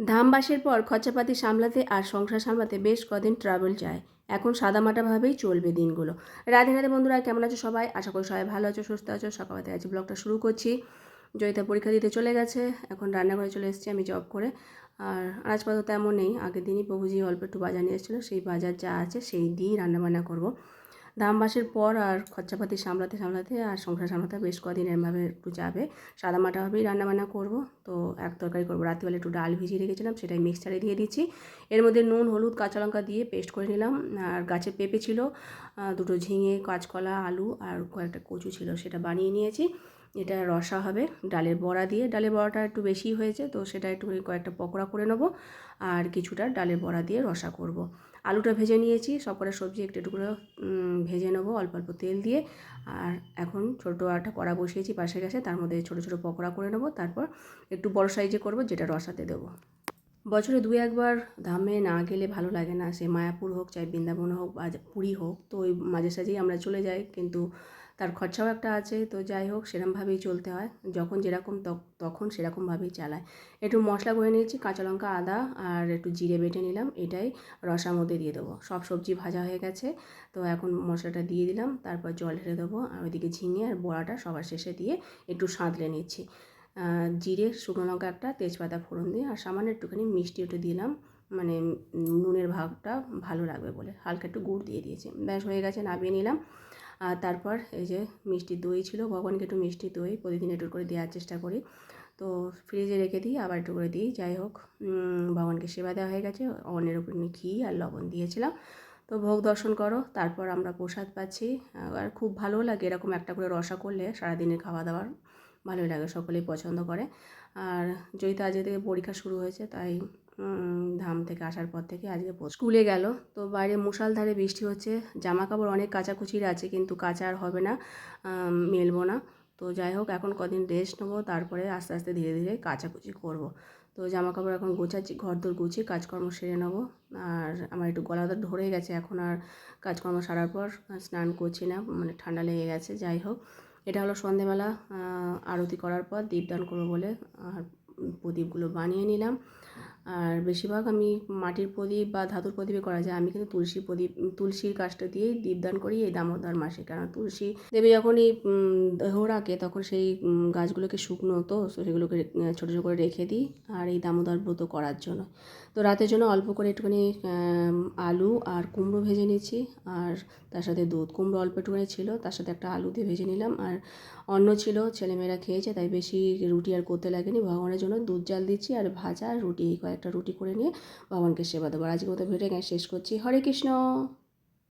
ধামবাসের পর খরচাপাতি সামলাতে আর সংসার সামলাতে বেশ কদিন ট্রাভেল যায়। এখন সাদামাটাভাবেই চলবে দিনগুলো। রাধে রাধে বন্ধুরা, কেমন আছো সবাই? আশা করি সবাই ভালো আছো, সুস্থ আছো। সকালতে আজ ব্লগটা শুরু করছি। জয়িতা পরীক্ষা দিতে চলে গেছে। এখন রান্নাঘরে চলে এসেছি আমি জব করে। আর আনাজপাত তেমন নেই। আগের দিনই প্রভুজি অল্প একটু বাজার নিয়ে এসেছিল। সেই বাজার যা আছে সেই দিয়েই রান্নাবান্না করব। দামবাসের পর আর খরচাপাতি সামলাতে সামলাতে আর সংসার সামলাতে বেশ কদিন এরভাবে একটু যাবে। সাদামাটাভাবেই রান্নাবান্না করব। তো এক তরকারি করব। রাত্রিবেলা একটু ডাল ভিজিয়ে রেখেছিলাম, সেটাই মিক্সচারে দিয়ে দিচ্ছি। এর মধ্যে নুন, হলুদ, কাঁচা লঙ্কা দিয়ে পেস্ট করে নিলাম। আর গাছের পেঁপে ছিল দুটো ঝিঙে, কাঁচকলা, আলু আর কয়েকটা কচু ছিল, সেটা বানিয়ে নিয়েছি। এটা রসা হবে, ডালের বড়া দিয়ে। ডালের বড়াটা একটু বেশি হয়েছে, তো সেটা একটু কয়েকটা পকোড়া করে নেব। আর কিছুটা ডালের বড়া দিয়ে রসা করব। আলুটা ভেজে নিয়েছি সব কটা সবজি একটু একটু করে ভেজে নেব, অল্প অল্প তেল দিয়ে। আর এখন ছোটো একটা কড়া বসিয়েছি পাশে গেছে তার মধ্যে ছোটো ছোটো পকোড়া করে নেব, তারপর একটু বড় সাইজে করব, যেটা রসাতে দেবো। বছরে দু একবার ধামে না গেলে ভালো লাগে না, সে মায়াপুর হোক, চাই বৃন্দাবন হোক বা পুরী হোক, তো ওই মাঝে সাঝেই আমরা চলে যাই, কিন্তু তার খরচাও একটা আছে, তো যাই হোক সেরকমভাবেই চলতে হয়। যখন যেরকম তখ- তখন সেরকমভাবেই চালায়। একটু মশলা করে নিয়েছি, কাঁচা লঙ্কা, আদা আর একটু জিরে বেটে নিলাম, এটাই রসার মধ্যে দিয়ে দেবো। সব সবজি ভাজা হয়ে গেছে, তো এখন মশলাটা দিয়ে দিলাম, তারপর জল ঢেলে দেবো। আর ওইদিকে ঝিঙে আর বড়াটা সবার শেষে দিয়ে একটু সাঁতলে নিচ্ছি। জিরে, শুকনো লঙ্কা একটা, তেজপাতা ফোড়ন দিয়ে, আর সামান্য একটুখানি মিষ্টি একটু দিলাম। মানে নুনের ভাগটা ভালো লাগবে বলে, হালকা একটু গুড় দিয়ে দিয়েছি। ব্যাস হয়ে গেছে, নামিয়ে নিলাম। আর তারপর এই যে মিষ্টি দই ছিল, ভগবানকে একটু মিষ্টি দই প্রতিদিন একটু করে দেওয়ার চেষ্টা করি। তো ফ্রিজে রেখে দিই, আবার একটু করে দিই। যাই হোক ভগবানকে সেবা দেওয়া হয়ে গেছে। অন্যের উপর ঘি আর লবণ দিয়েছিলাম। তো ভোগ দর্শন করো, তারপর আমরা প্রসাদ পাচ্ছি। আর খুব ভালো লাগে এরকম একটা করে রসা করলে, সারাদিনের খাওয়া দাওয়ার ভালোই লাগে, সকলেই পছন্দ করে। আর জয়িতা আজকে থেকে পরীক্ষা শুরু হয়েছে, তাই ধাম থেকে আসার পর থেকে আজকে স্কুলে গেল। তো বাইরে মুষালধারে বৃষ্টি হচ্ছে। জামা কাপড় অনেক কাচাকুচির আছে, কিন্তু কাচা আর হবে না মেলবো না। তো যাই হোক, এখন কদিন রেস্ট নেব, তারপরে আস্তে আস্তে ধীরে ধীরে কাচাকুচি করব। তো জামা কাপড় এখন গোছাচ্ছি ঘর দোর গুছিয়ে কাজকর্ম সেরে নেব। আর আমার একটু গলাটা ধরে গেছে এখন, আর কাজকর্ম সারার পর স্নান করছি না মানে ঠান্ডা লেগে গেছে, যাই হোক। এটা হলো সন্ধেবেলা আরতি করার পর দীপদান করব বলে, আর প্রদীপগুলো বানিয়ে নিলাম। আর বেশিরভাগ আমি মাটির প্রদীপ বা ধাতুর প্রদীপে করা যায়। আমি কিন্তু তুলসী প্রদীপ, তুলসীর কাজটা দিয়েই দীপদান করি এই দামোদর মাসে। কারণ তুলসী দেবী যখনই দেহ রাখে তখন সেই গাছগুলোকে শুকনো তো সেগুলোকে ছোটো ছোটো করে রেখে দিই আর এই দামোদর ব্রত করার জন্য। তো রাতের জন্য অল্প করে একটুখানি আলু আর কুমড়ো ভেজে নিয়েছি আর তার সাথে দুধ। কুমড়ো অল্প একটুখানি ছিল, তার সাথে একটা আলু দিয়ে ভেজে নিলাম আর অন্ন ছিল, ছেলেমেয়েরা খেয়েছে তাই বেশি রুটি আর করতে লাগেনি। ভগবানের জন্য দুধ জাল দিচ্ছি আর ভাজা আর রুটি এই কয়েকটা রুটি করে নিয়ে ভগবানকে সেবা দেবো। আজকে মতো ভিডিও শেষ করছি। হরে কৃষ্ণ।